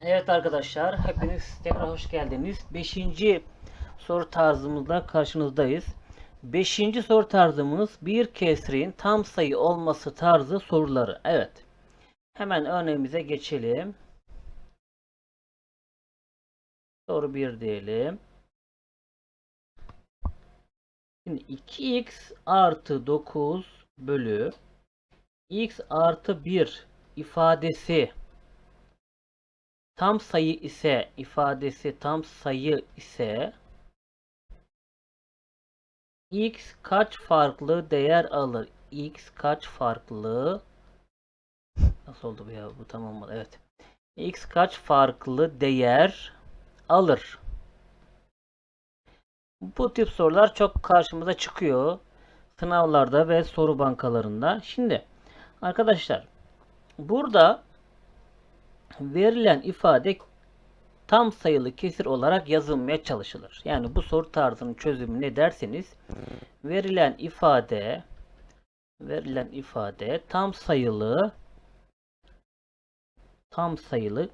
Evet arkadaşlar, hepiniz tekrar hoş geldiniz. Beşinci soru tarzımızla karşınızdayız. Beşinci soru tarzımız bir kesrin tam sayı olması tarzı soruları. Evet. Hemen örneğimize geçelim. Soru 1 diyelim. Şimdi 2x artı 9 bölü x artı 1 ifadesi tam sayı ise ifadesi tam sayı ise x kaç farklı değer alır? x kaç farklı nasıl oldu bu ya? Bu tamam mı? Evet. x kaç farklı değer alır? Bu tip sorular çok karşımıza çıkıyor. Sınavlarda ve soru bankalarında. Şimdi arkadaşlar burada verilen ifade tam sayılı kesir olarak yazılmaya çalışılır. Yani bu soru tarzının çözümü ne derseniz verilen ifade verilen ifade tam sayılı tam sayılı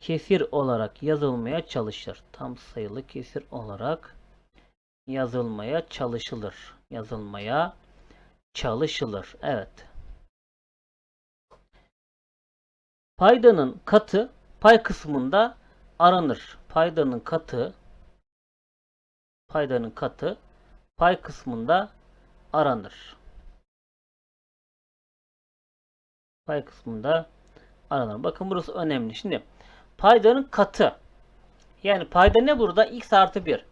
kesir olarak yazılmaya çalışır. Tam sayılı kesir olarak yazılmaya çalışılır. Yazılmaya çalışılır. Evet. Paydanın katı pay kısmında aranır. Paydanın katı paydanın katı pay kısmında aranır. Pay kısmında aranır. Bakın burası önemli. Şimdi paydanın katı yani payda ne burada? x artı 1.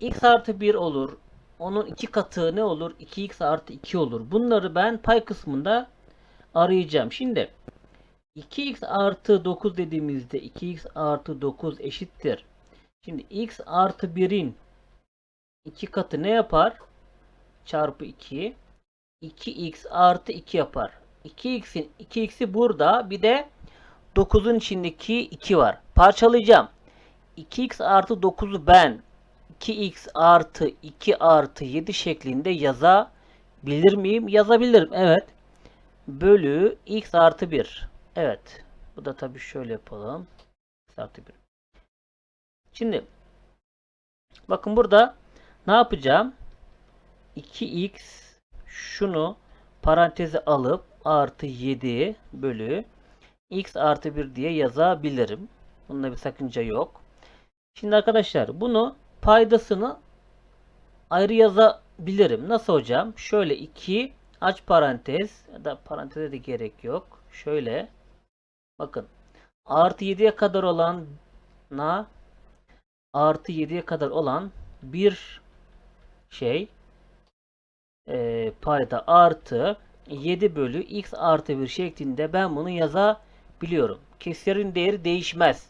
x artı 1 olur. Onun iki katı ne olur? 2x artı 2 olur. Bunları ben pay kısmında arayacağım. Şimdi 2x artı 9 dediğimizde 2x artı 9 eşittir. Şimdi x artı 1'in 2 katı ne yapar? Çarpı 2. 2x artı 2 yapar. 2x'in 2x'i burada. Bir de 9'un içindeki 2 var. Parçalayacağım. 2x artı 9'u ben 2x artı 2 artı 7 şeklinde yazabilir miyim? Yazabilirim. Evet. Bölü x artı 1. Evet. Bu da tabii şöyle yapalım. Artı 1. Şimdi bakın burada ne yapacağım? 2x şunu paranteze alıp artı 7 bölü x artı 1 diye yazabilirim. Bunda bir sakınca yok. Şimdi arkadaşlar bunu paydasını ayrı yazabilirim. Nasıl hocam? Şöyle 2 aç parantez ya da paranteze de gerek yok. Şöyle bakın artı 7'ye kadar olan na artı 7'ye kadar olan bir şey e, payda artı 7 bölü x artı 1 şeklinde ben bunu yazabiliyorum. Kesirin değeri değişmez.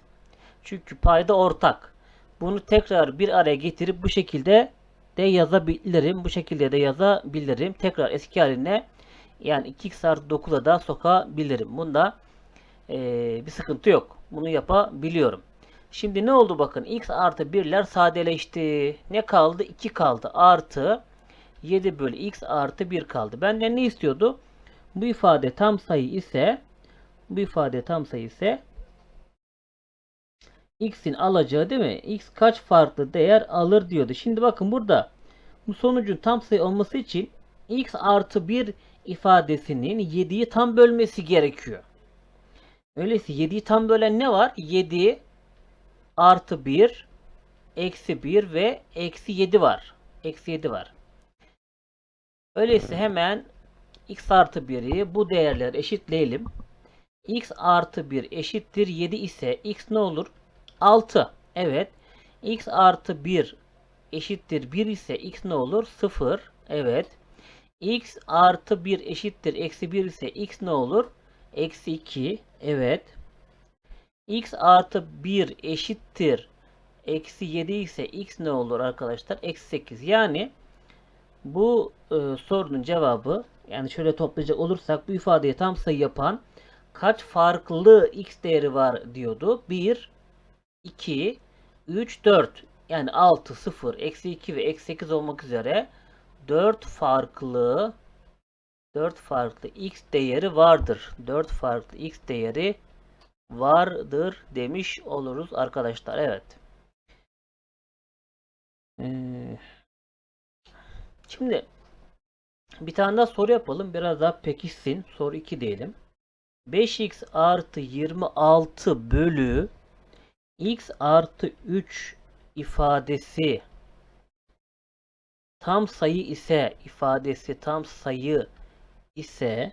Çünkü payda ortak. Bunu tekrar bir araya getirip bu şekilde de yazabilirim. Bu şekilde de yazabilirim. Tekrar eski haline yani 2x artı 9'a da sokabilirim. Bunda e, bir sıkıntı yok. Bunu yapabiliyorum. Şimdi ne oldu bakın. x artı 1'ler sadeleşti. Ne kaldı? 2 kaldı. Artı 7 bölü x artı 1 kaldı. Benden ne istiyordu? Bu ifade tam sayı ise bu ifade tam sayı ise x'in alacağı değil mi? x kaç farklı değer alır diyordu. Şimdi bakın burada bu sonucun tam sayı olması için x artı 1 ifadesinin 7'yi tam bölmesi gerekiyor. Öyleyse 7'yi tam bölen ne var? 7 artı 1 eksi 1 ve eksi 7 var. Eksi 7 var. Öyleyse hemen x artı 1'i bu değerler eşitleyelim. x artı 1 eşittir 7 ise x ne olur? 6. Evet. x artı 1 eşittir 1 ise x ne olur? 0. Evet. x artı 1 eşittir eksi 1 ise x ne olur? Eksi 2. Evet. x artı 1 eşittir eksi 7 ise x ne olur arkadaşlar? Eksi 8. Yani bu e, sorunun cevabı yani şöyle toplayacak olursak bu ifadeye tam sayı yapan kaç farklı x değeri var diyordu. 1, 2, 3, 4 yani 6, 0, eksi 2 ve eksi 8 olmak üzere 4 farklı 4 farklı x değeri vardır. 4 farklı x değeri vardır demiş oluruz arkadaşlar. Evet. Ee, şimdi bir tane daha soru yapalım. Biraz daha pekişsin. Soru 2 diyelim. 5x artı 26 bölü x artı 3 ifadesi tam sayı ise ifadesi tam sayı ise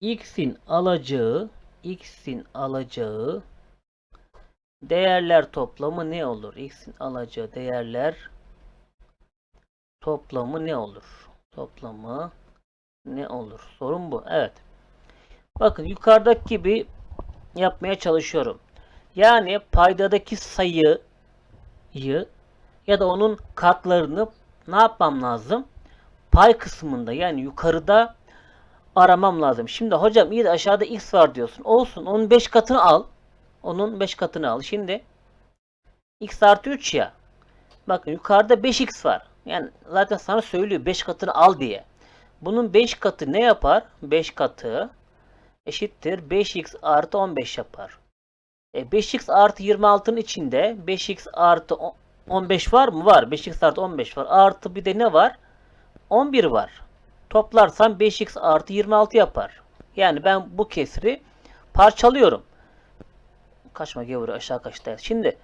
x'in alacağı x'in alacağı değerler toplamı ne olur? x'in alacağı değerler toplamı ne olur? Toplamı ne olur? Sorun bu. Evet. Bakın yukarıdaki gibi yapmaya çalışıyorum. Yani paydadaki sayıyı ya da onun katlarını ne yapmam lazım? Pay kısmında yani yukarıda aramam lazım. Şimdi hocam iyi de aşağıda x var diyorsun. Olsun onun 5 katını al. Onun 5 katını al. Şimdi x artı 3 ya. Bakın yukarıda 5x var. Yani zaten sana söylüyor 5 katını al diye. Bunun 5 katı ne yapar? 5 katı eşittir 5x artı 15 yapar. E 5x artı 26'nın içinde 5x artı 15 var mı? Var. 5x artı 15 var. Artı bir de ne var? 11 var. Toplarsam 5x artı 26 yapar. Yani ben bu kesri parçalıyorum. Kaçma gevur aşağı kaçtayız. Şimdi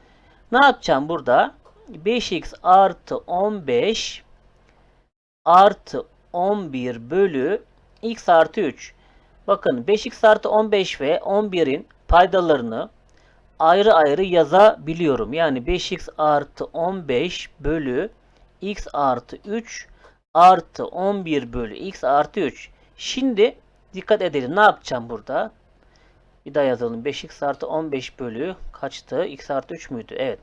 ne yapacağım burada? 5x artı 15 artı 11 bölü x artı 3. Bakın 5x artı 15 ve 11'in paydalarını ayrı ayrı yazabiliyorum. Yani 5x artı 15 bölü x artı 3 artı 11 bölü x artı 3. Şimdi dikkat edelim. Ne yapacağım burada? Bir daha yazalım. 5x artı 15 bölü kaçtı? x artı 3 müydü? Evet.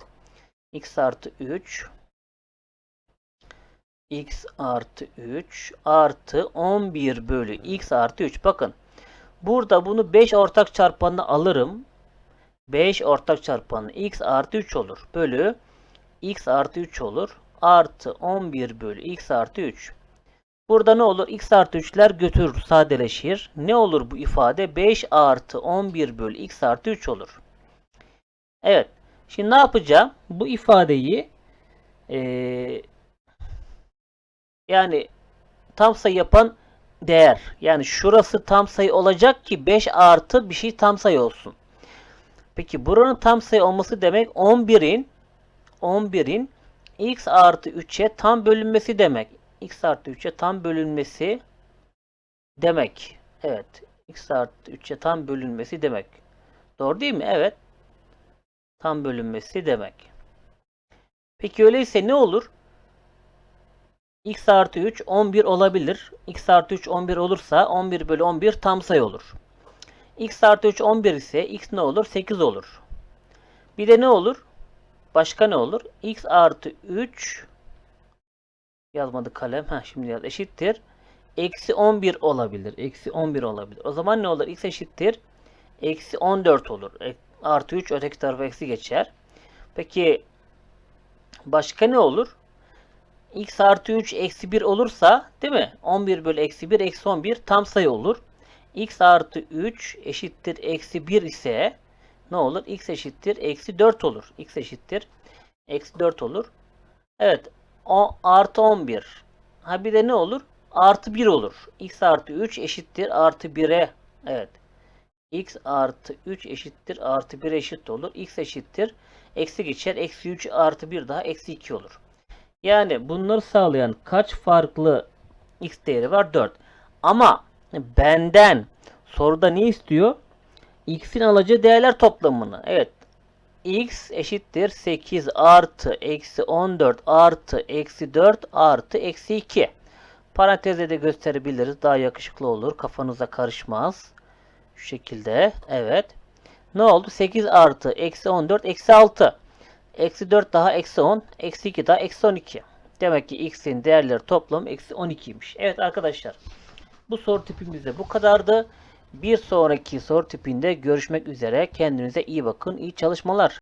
x artı 3 x artı 3 artı 11 bölü x artı 3. Bakın. Burada bunu 5 ortak çarpanına alırım. 5 ortak çarpanı x artı 3 olur. Bölü x artı 3 olur. Artı 11 bölü x artı 3. Burada ne olur? x artı 3'ler götürür, sadeleşir. Ne olur bu ifade? 5 artı 11 bölü x artı 3 olur. Evet. Şimdi ne yapacağım? Bu ifadeyi ee, yani tam sayı yapan değer. Yani şurası tam sayı olacak ki 5 artı bir şey tam sayı olsun. Peki buranın tam sayı olması demek 11'in 11'in x artı 3'e tam bölünmesi demek. x artı 3'e tam bölünmesi demek. Evet. x artı 3'e tam bölünmesi demek. Doğru değil mi? Evet. Tam bölünmesi demek. Peki öyleyse ne olur? x artı 3 11 olabilir. x artı 3 11 olursa 11 bölü 11 tam sayı olur x artı 3 11 ise x ne olur? 8 olur. Bir de ne olur? Başka ne olur? x artı 3 yazmadı kalem. Ha şimdi yaz. Eşittir. Eksi 11 olabilir. Eksi 11 olabilir. O zaman ne olur? x eşittir. Eksi 14 olur. E, artı 3 öteki tarafa eksi geçer. Peki başka ne olur? x artı 3 eksi 1 olursa değil mi? 11 bölü eksi 1 eksi 11 tam sayı olur x artı 3 eşittir eksi 1 ise ne olur? x eşittir eksi 4 olur. x eşittir eksi 4 olur. Evet. O, artı 11. Ha bir de ne olur? Artı 1 olur. x artı 3 eşittir artı 1'e. Evet. x artı 3 eşittir artı 1 eşit olur. x eşittir. Eksi geçer. Eksi 3 artı 1 daha eksi 2 olur. Yani bunları sağlayan kaç farklı x değeri var? 4. Ama benden soruda ne istiyor? X'in alacağı değerler toplamını. Evet. X eşittir 8 artı eksi 14 artı eksi 4 artı eksi 2. Parantezle de gösterebiliriz. Daha yakışıklı olur. Kafanıza karışmaz. Şu şekilde. Evet. Ne oldu? 8 artı eksi 14 eksi 6. Eksi 4 daha eksi 10. Eksi 2 daha eksi 12. Demek ki x'in değerleri toplam eksi 12'ymiş. Evet arkadaşlar. Bu soru tipimizde bu kadardı. Bir sonraki soru tipinde görüşmek üzere. Kendinize iyi bakın. İyi çalışmalar.